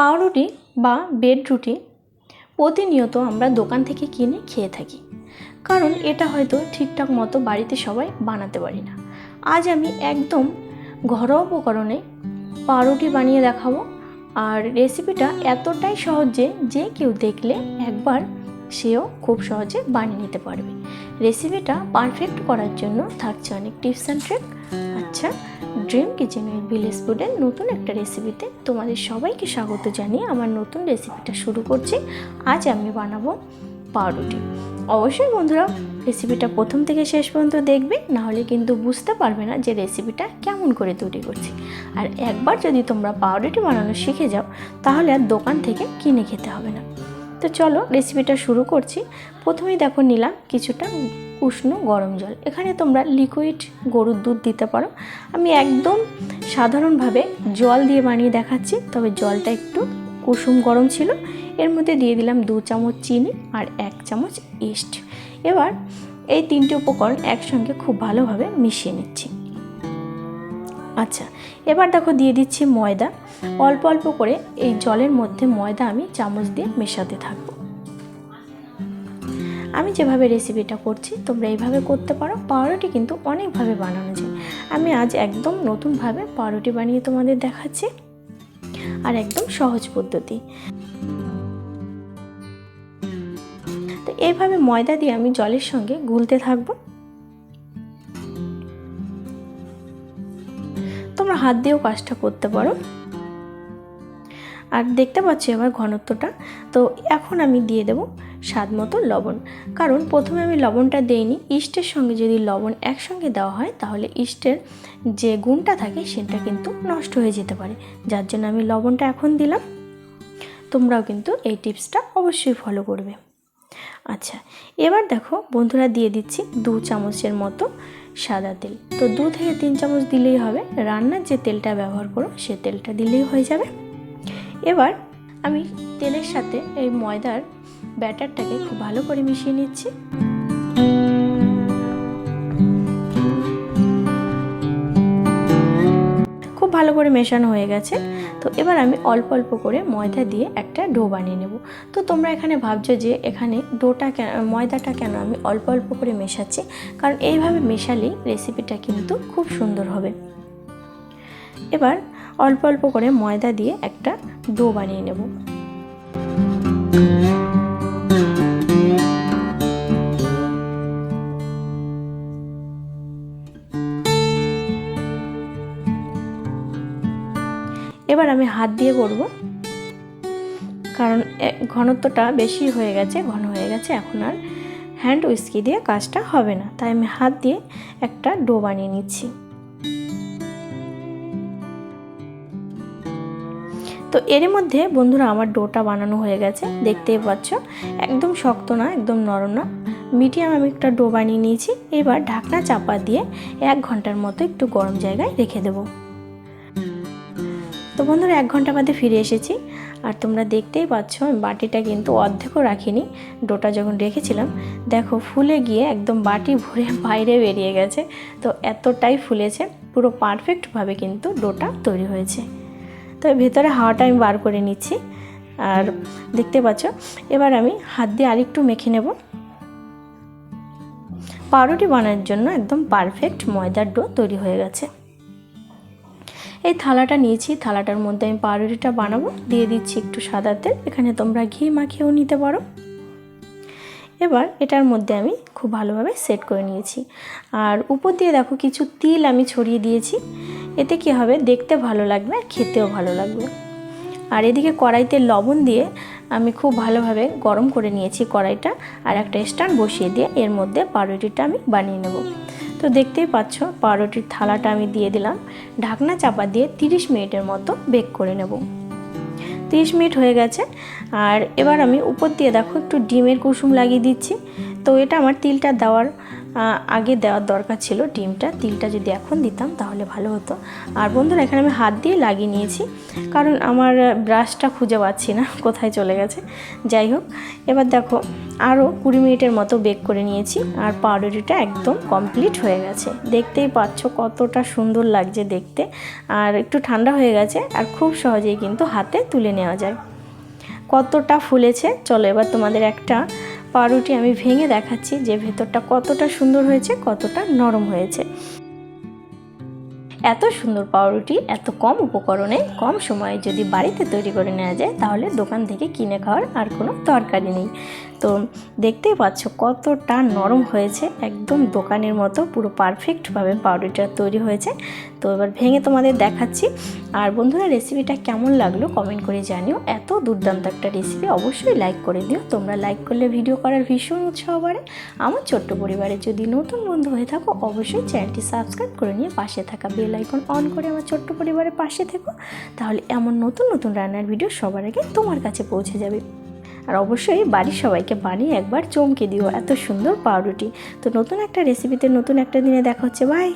পাউরুটি বা বেড রুটি প্রতিনিয়ত আমরা দোকান থেকে কিনে খেয়ে থাকি। কারণ এটা হয়তো ঠিকঠাক মতো বাড়িতে সবাই বানাতে পারি না। আজ আমি একদম ঘরোয়া উপকরণে পাউরুটি বানিয়ে দেখাবো। আর রেসিপিটা এতটাই সহজ যে কেউ দেখলে একবার সেও খুব সহজে বানিয়ে নিতে পারবে। রেসিপিটা পারফেক্ট করার জন্য থাকছে অনেক টিপস অ্যান্ড ট্রিক। আচ্ছা ড্রিম কিচেনের ভিলেজ ফুডের নতুন একটা রেসিপিতে তোমাদের সবাইকে স্বাগত জানিয়ে আমার নতুন রেসিপিটা শুরু করছি। আজ আমি বানাবো পাউরুটি। অবশ্যই বন্ধুরা, রেসিপিটা প্রথম থেকে শেষ পর্যন্ত দেখবে নাহলে কিন্তু বুঝতে পারবে না যে রেসিপিটা কেমন করে তৈরি করছি। আর একবার যদি তোমরা পাউরুটি বানানো শিখে যাও, তাহলে আর দোকান থেকে কিনে খেতে হবে না। তো চলো রেসিপিটা শুরু করছি। প্রথমেই দেখো নিলাম কিছুটা উষ্ণ গরম জল। এখানে তোমরা লিকুইড গরুর দুধ দিতে পারো। আমি একদম সাধারণভাবে জল দিয়ে বানিয়ে দেখাচ্ছি, তবে জলটা একটু কুসুম গরম ছিল। এর মধ্যে দিয়ে দিলাম দু চামচ চিনি আর এক চামচ ইস্ট এবার এই তিনটে উপকরণ একসঙ্গে খুব ভালোভাবে মিশিয়ে নিচ্ছি। আচ্ছা এবার দেখো দিয়ে দিচ্ছি ময়দা। অল্প অল্প করে এই জলের মধ্যে ময়দা আমি চামচ দিয়ে মেশাতে থাকব। আমি যেভাবে রেসিপিটা করছি, তোমরা এইভাবে করতে পারো। পাউরুটি কিন্তু অনেকভাবে বানানো যায়। আমি আজ একদম নতুনভাবে পাউরুটি বানিয়ে তোমাদের দেখাচ্ছি। আর একদম সহজ পদ্ধতি। তো এইভাবে ময়দা দিয়ে আমি জলের সঙ্গে গুলতে থাকব। তোমরা হাত দিয়েও কাজটা করতে পারো। আর দেখতে পাচ্ছি এবার ঘনত্বটা। তো এখন আমি দিয়ে দেব স্বাদ মতো লবণ। কারণ প্রথমে আমি লবণটা দেইনি। ইস্টের সঙ্গে যদি লবণ একসঙ্গে দেওয়া হয়, তাহলে ইস্টের যে গুণটা থাকে, সেটা কিন্তু নষ্ট হয়ে যেতে পারে। যার জন্য আমি লবণটা এখন দিলাম। তোমরাও কিন্তু এই টিপসটা অবশ্যই ফলো করবে। আচ্ছা এবার দেখো বন্ধুরা দিয়ে দিচ্ছি দু চামচের মতো সাদা তেল। তো দু থেকে তিন চামচ দিলেই হবে। রান্নার যে তেলটা ব্যবহার করো, সে তেলটা দিলেই হয়ে যাবে। এবার আমি তেলের সাথে এই ময়দার ব্যাটারটাকে খুব ভালো করে মিশিয়ে নিচ্ছি। ভালো করে মেশানো হয়ে গেছে। তো এবার আমি অল্প অল্প করে ময়দা দিয়ে একটা ডো বানিয়ে নেব। তো তোমরা এখানে ভাবছ যে এখানে ডোটা কেন ময়দাটা কেন আমি অল্প অল্প করে মেশাচ্ছি? কারণ এইভাবে মেশালেই রেসিপিটা কিন্তু খুব সুন্দর হবে। এবার অল্প অল্প করে ময়দা দিয়ে একটা ডো বানিয়ে নেব। এবার আমি হাত দিয়ে করব। কারণ ঘনত্বটা বেশি হয়ে গেছে, ঘন হয়ে গেছে, এখন আর হ্যান্ড উইস্কি দিয়ে কাজটা হবে না। তাই আমি হাত দিয়ে একটা ডো বানিয়ে নিচ্ছি। তো এর মধ্যে বন্ধুরা আমার ডোটা বানানো হয়ে গেছে, দেখতেই পাচ্ছ। একদম শক্ত না, একদম নরম না। মিডিয়াম আমি একটা ডো বানিয়ে নিয়েছি। এবার ঢাকনা চাপা দিয়ে এক ঘণ্টার মতো একটু গরম জায়গায় রেখে দেবো। তো বন্ধুরা, এক ঘণ্টা বাদে ফিরে এসেছি। আর তোমরা দেখতেই পাচ্ছ, আমি বাটিটা কিন্তু অর্ধেকও রাখিনি। ডোটা যখন রেখেছিলাম, দেখো ফুলে গিয়ে একদম বাটি ভরে বাইরে বেরিয়ে গেছে। তো এতটাই ফুলেছে, পুরো পারফেক্টভাবে কিন্তু ডোটা তৈরি হয়েছে। তো ভেতরে হাওয়াটা আমি বার করে নিচ্ছি। আর দেখতে পাচ্ছ, এবার আমি হাত দিয়ে আরেকটু মেখে নেব। পাউরুটি বানানোর জন্য একদম পারফেক্ট ময়দার ডো তৈরি হয়ে গেছে। এই থালাটা নিয়েছি, থালাটার মধ্যে আমি পাউরুটিটা বানাবো, দিয়ে দিচ্ছি একটু সাদা তেল, এখানে তোমরা ঘি মাখিয়েও নিতে পারো। এবার এটার মধ্যে আমি খুব ভালোভাবে সেট করে নিয়েছি। আর উপর দিয়ে দেখো কিছু তিল আমি ছড়িয়ে দিয়েছি, এতে কি হবে, দেখতে ভালো লাগবে, আর খেতেও ভালো লাগবে। আর এদিকে কড়াইতে লবণ দিয়ে আমি খুব ভালোভাবে গরম করে নিয়েছি কড়াইটা, আর একটা স্ট্যান্ড বসিয়ে দিয়ে এর মধ্যে পাউরুটিটা আমি বানিয়ে নেব। তো দেখতেই পাচ্ছ পাউরুটির থালাটা আমি দিয়ে দিলাম। ঢাকনা চাপা দিয়ে 30 মিনিটের মতো বেক করে নেব। 30 মিনিট হয়ে গেছে, আর এবার আমি উপর দিয়ে দেখো একটু ডিমের কুসুম লাগিয়ে দিচ্ছি। তো এটা আমার তিলটা দেওয়ার আগে দেওয়ার দরকার ছিল ডিমটা। তিলটা যদি এখন দিতাম তাহলে ভালো হতো। আর বন্ধুরা, এখানে আমি হাত দিয়ে লাগিয়ে নিয়েছি, কারণ আমার ব্রাশটা খুঁজে পাচ্ছি না, কোথায় চলে গেছে। যাই হোক, এবার দেখো আরও কুড়ি মিনিটের মতো বেক করে নিয়েছি আর পাউরুটিটা একদম কমপ্লিট হয়ে গেছে। দেখতেই পাচ্ছ কতটা সুন্দর লাগছে দেখতে। আর একটু ঠান্ডা হয়ে গেছে আর খুব সহজেই কিন্তু হাতে তুলে নেওয়া যায়। কতটা ফুলেছে? চলো এবার তোমাদের একটা পাউরুটি আমি ভেঙে দেখাচ্ছি যে ভেতরটা কতটা সুন্দর হয়েছে, কতটা নরম হয়েছে। এত সুন্দর পাউরুটি, এত কম উপকরণে, কম সময়ে যদি বাড়িতে তৈরি করে নেওয়া যায়, তাহলে দোকান থেকে কিনে খাওয়ার আর কোনো দরকারই নেই। তো দেখতেই পাচ্ছ কতটা নরম হয়েছে, একদম দোকানের মতো পুরো পারফেক্টভাবে পাউরুটিটা তৈরি হয়েছে। তো এবার ভেঙে তোমাদের দেখাচ্ছি। আর বন্ধুরা রেসিপিটা কেমন লাগল কমেন্ট করে জানিও। এত দুর্দান্ত একটা রেসিপি অবশ্যই লাইক করে দিও। তোমরা লাইক করলে ভিডিও করার ভীষণ উৎসাহ বাড়ে। আমার ছোট্ট পরিবারে যদি নতুন বন্ধু হয়ে থাকো, অবশ্যই চ্যানেলটি সাবস্ক্রাইব করে নিয়ে পাশে থাকা বেল আইকন অন করে আমার ছোট্ট পরিবারের পাশে থেকো। তাহলে এমন নতুন নতুন রান্নার ভিডিও সবার আগে তোমার কাছে পৌঁছে যাবে। আর অবশ্যই বাড়ির সবাইকে বানিয়ে একবার চমকে দিও এত সুন্দর পাউরুটি। তো নতুন একটা রেসিপিতে নতুন একটা দিনে দেখা হচ্ছে। বাই